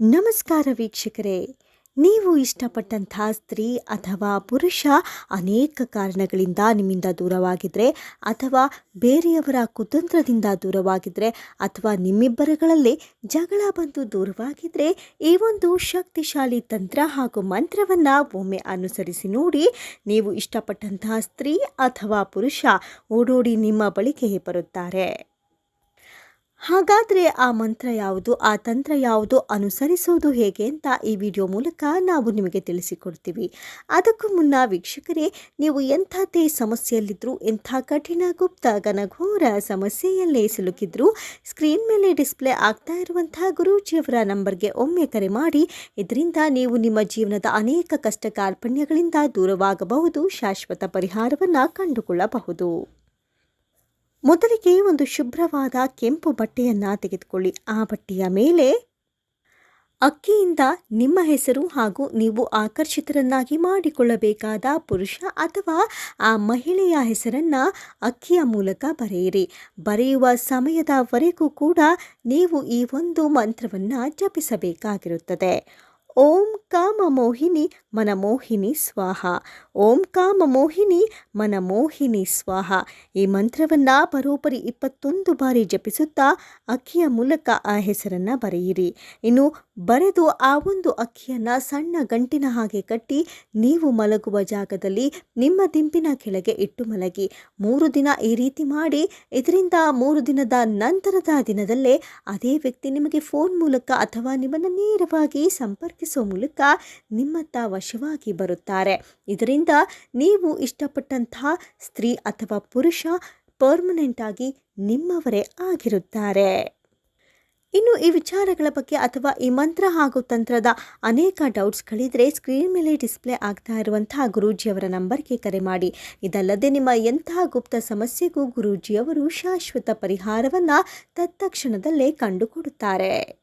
ನಮಸ್ಕಾರ ವೀಕ್ಷಕರೇ. ನೀವು ಇಷ್ಟಪಟ್ಟಂಥ ಸ್ತ್ರೀ ಅಥವಾ ಪುರುಷ ಅನೇಕ ಕಾರಣಗಳಿಂದ ನಿಮ್ಮಿಂದ ದೂರವಾಗಿದ್ದರೆ ಅಥವಾ ಬೇರೆಯವರ ಕುತಂತ್ರದಿಂದ ದೂರವಾಗಿದ್ದರೆ ಅಥವಾ ನಿಮ್ಮಿಬ್ಬರಗಳಲ್ಲಿ ಜಗಳ ಬಂದು ದೂರವಾಗಿದ್ದರೆ ಈ ಒಂದು ಶಕ್ತಿಶಾಲಿ ತಂತ್ರ ಹಾಗೂ ಮಂತ್ರವನ್ನು ಒಮ್ಮೆ ಅನುಸರಿಸಿ ನೋಡಿ ನೀವು ಇಷ್ಟಪಟ್ಟಂತಹ ಸ್ತ್ರೀ ಅಥವಾ ಪುರುಷ ಓಡೋಡಿ ನಿಮ್ಮ ಬಳಿಗೆ ಬರುತ್ತಾರೆ. ಹಾಗಾದರೆ ಆ ಮಂತ್ರ ಯಾವುದು, ಆ ತಂತ್ರ ಯಾವುದು ಅನುಸರಿಸುವುದು ಹೇಗೆ ಅಂತ ಈ ವಿಡಿಯೋ ಮೂಲಕ ನಾವು ನಿಮಗೆ ತಿಳಿಸಿಕೊಡ್ತೀವಿ. ಅದಕ್ಕೂ ಮುನ್ನ ವೀಕ್ಷಕರೇ, ನೀವು ಎಂಥದ್ದೇ ಸಮಸ್ಯೆಯಲ್ಲಿದ್ದರೂ ಎಂಥ ಕಠಿಣ ಗುಪ್ತ ಘನಘೋರ ಸಮಸ್ಯೆಯಲ್ಲೇ ಸಿಲುಕಿದ್ರು, ಸ್ಕ್ರೀನ್ ಮೇಲೆ ಡಿಸ್ಪ್ಲೇ ಆಗ್ತಾ ಇರುವಂತಹ ಗುರುಜಿಯವರ ನಂಬರ್ಗೆ ಒಮ್ಮೆ ಕರೆ ಮಾಡಿ, ಇದರಿಂದ ನೀವು ನಿಮ್ಮ ಜೀವನದ ಅನೇಕ ಕಷ್ಟ ಕಾರ್ಪಣ್ಯಗಳಿಂದ ದೂರವಾಗಬಹುದು, ಶಾಶ್ವತ ಪರಿಹಾರವನ್ನು ಕಂಡುಕೊಳ್ಳಬಹುದು. ಮೊದಲಿಗೆ ಒಂದು ಶುಭ್ರವಾದ ಕೆಂಪು ಬಟ್ಟೆಯನ್ನು ತೆಗೆದುಕೊಳ್ಳಿ. ಆ ಬಟ್ಟೆಯ ಮೇಲೆ ಅಕ್ಕಿಯಿಂದ ನಿಮ್ಮ ಹೆಸರು ಹಾಗೂ ನೀವು ಆಕರ್ಷಿತರನ್ನಾಗಿ ಮಾಡಿಕೊಳ್ಳಬೇಕಾದ ಪುರುಷ ಅಥವಾ ಆ ಮಹಿಳೆಯ ಹೆಸರನ್ನು ಅಕ್ಕಿಯ ಮೂಲಕ ಬರೆಯಿರಿ. ಬರೆಯುವ ಸಮಯದವರೆಗೂ ಕೂಡ ನೀವು ಈ ಒಂದು ಮಂತ್ರವನ್ನು ಜಪಿಸಬೇಕಾಗಿರುತ್ತದೆ. ಓಂ ಕಾಮ ಮೋಹಿನಿ ಮನಮೋಹಿನಿ ಸ್ವಾಹ. ಓಂ ಕಾಮ ಮೋಹಿನಿ ಮನಮೋಹಿನಿ ಸ್ವಾಹ. ಈ ಮಂತ್ರವನ್ನು ಪರೋಪರಿ ಇಪ್ಪತ್ತೊಂದು ಬಾರಿ ಜಪಿಸುತ್ತಾ ಅಕ್ಕಿಯ ಮೂಲಕ ಆ ಹೆಸರನ್ನು ಬರೆಯಿರಿ. ಇನ್ನು ಬರೆದು ಆ ಒಂದು ಅಕ್ಕಿಯನ್ನು ಸಣ್ಣ ಗಂಟಿನ ಹಾಗೆ ಕಟ್ಟಿ ನೀವು ಮಲಗುವ ಜಾಗದಲ್ಲಿ ನಿಮ್ಮ ದಿಂಪಿನ ಕೆಳಗೆ ಇಟ್ಟು ಮಲಗಿ. ಮೂರು ದಿನ ಈ ರೀತಿ ಮಾಡಿ, ಇದರಿಂದ ಮೂರು ದಿನದ ನಂತರದ ದಿನದಲ್ಲೇ ಅದೇ ವ್ಯಕ್ತಿ ನಿಮಗೆ ಫೋನ್ ಮೂಲಕ ಅಥವಾ ನಿಮ್ಮನ್ನು ನೇರವಾಗಿ ಸಂಪರ್ಕಿಸುವ ಮೂಲಕ ನಿಮ್ಮತ್ತ ವಶವಾಗಿ ಬರುತ್ತಾರೆ. ಇದರಿಂದ ನೀವು ಇಷ್ಟಪಟ್ಟಂತಹ ಸ್ತ್ರೀ ಅಥವಾ ಪುರುಷ ಪರ್ಮನೆಂಟಾಗಿ ನಿಮ್ಮವರೇ ಆಗಿರುತ್ತಾರೆ. ಇನ್ನು ಈ ವಿಚಾರಗಳ ಬಗ್ಗೆ ಅಥವಾ ಈ ಮಂತ್ರ ಹಾಗೂ ತಂತ್ರದ ಅನೇಕ ಡೌಟ್ಸ್ಗಳಿದ್ರೆ ಸ್ಕ್ರೀನ್ ಮೇಲೆ ಡಿಸ್ಪ್ಲೇ ಆಗ್ತಾ ಇರುವಂತಹ ಗುರೂಜಿಯವರ ನಂಬರ್ಗೆ ಕರೆ ಮಾಡಿ. ಇದಲ್ಲದೆ ನಿಮ್ಮ ಎಂತಹ ಗುಪ್ತ ಸಮಸ್ಯೆಗೂ ಗುರೂಜಿಯವರು ಶಾಶ್ವತ ಪರಿಹಾರವನ್ನು ತತ್ಕ್ಷಣದಲ್ಲೇ ಕಂಡುಕೊಡುತ್ತಾರೆ.